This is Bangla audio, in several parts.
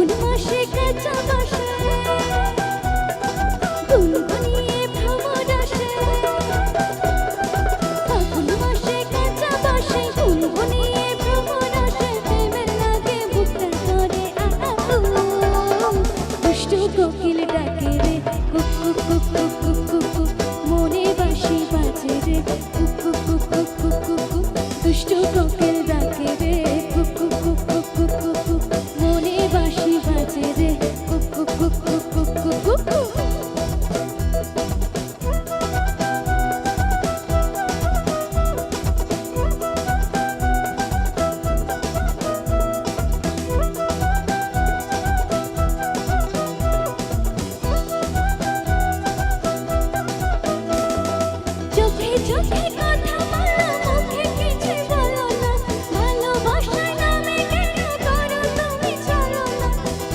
ফাগুন মাসে কাঁচা বাসা।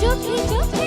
চোখে চোখে